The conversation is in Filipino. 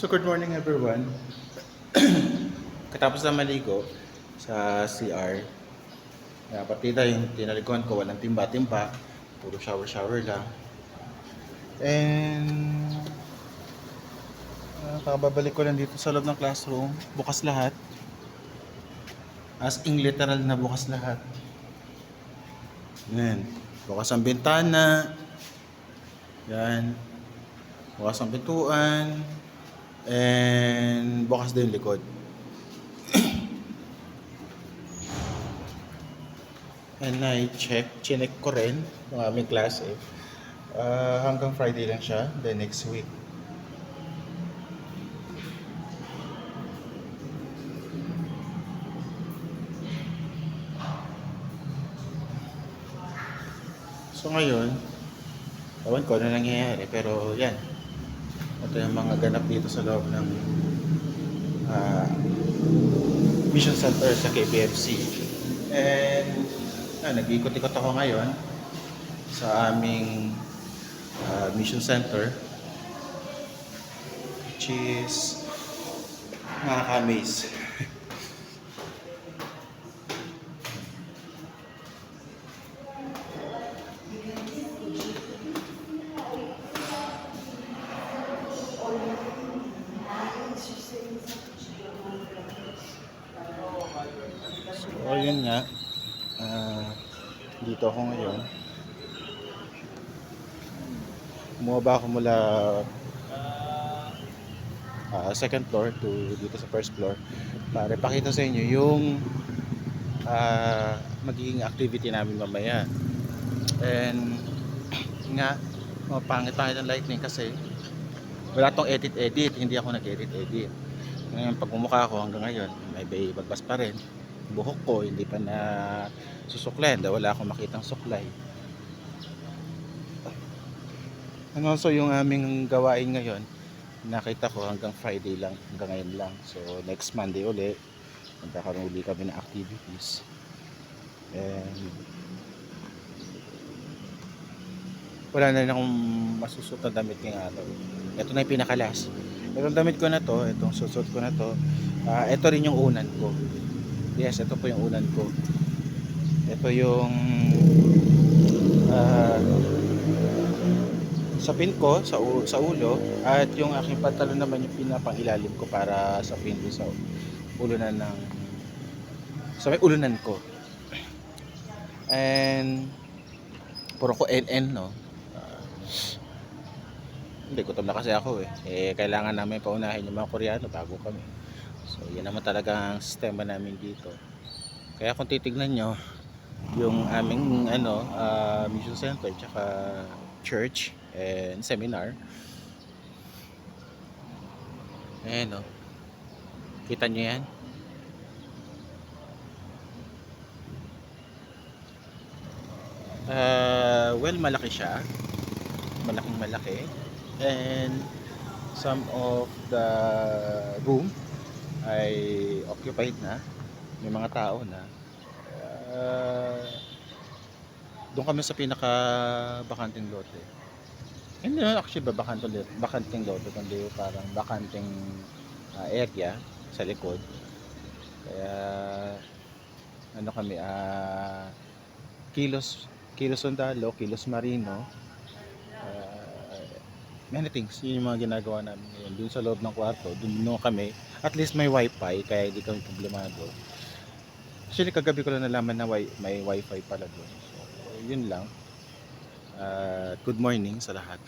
So good morning everyone. Katapos na maligo sa CR, uh, partida yung tinalikuan ko, walang timba-timba, puro shower-shower lang. And uh, kakababalik ko lang dito sa loob ng classroom, bukas lahat. As in literal na bukas lahat. Yan. Bukas ang bintana. Yan. Bukas ang pintuan. And bukas din likod. And I check, chinek ko rin yung aming klase. Uh, hanggang Friday lang siya, then next week. So ngayon, ewan ko ano nangyayari, pero yan. Ito yung mga ganap dito sa loob ng ah, Mission Center sa KBFC. And ah, nag-ikot-ikot ako ngayon sa aming ah, Mission Center which is nakaka-amaze. So, ayun nga. Ah, dito ako ngayon. Bumaba ako mula ah, second floor to dito sa first floor para ipakita sa inyo yung ah, magiging activity namin mamaya. And nga, mapangit-pangit ang lighting kasi wala tong edit-edit, hindi ako nag-edit-edit. Ngayon, pag mumukha ko hanggang ngayon, may bay bagbas pa rin. Buhok ko, hindi pa na susuklayan dahil wala akong makitang suklay. And also, yung aming gawain ngayon, nakita ko hanggang Friday lang, hanggang ngayon lang. So, next Monday uli, magkakaroon uli kami ng activities. And, wala na rin akong masusot na damit ngayong araw. Ito na yung pinakalas. Itong damit ko na to, itong susot ko na to, ah, ito rin yung unan ko. Yes, ito po yung unan ko. Ito yung ah, sa pin ko, sa, sa ulo, at yung aking pantalon naman yung pinapangilalim ko para sa pin ko sa ulunan ng sa may ulunan ko. And puro ko NN, no? Ah, hindi, gutom na kasi ako eh. Eh, kailangan namin paunahin yung mga Koreano bago kami. So, yan naman talaga ang sistema namin dito. Kaya kung titignan nyo, yung aming ano, ah, mission center, tsaka church and seminar. Ayan o. Kita nyo yan? Uh, well, malaki siya. Malaking malaki. And some of the room ay occupied na. May mga tao na. Uh, doon kami sa pinaka bakanting lote. Hindi naman actually ba bakanting lote, bakanting lote kundi parang bakanting uh, area sa likod. Kaya ano kami ah kilos kilos sundalo, kilos marino. Many things. Yun yung mga ginagawa namin ngayon. Doon sa loob ng kwarto, doon no kami. At least may wifi, kaya hindi kami problemado. Actually, kagabi ko lang nalaman na may wifi pala doon. So, yun lang. Uh, good morning sa lahat.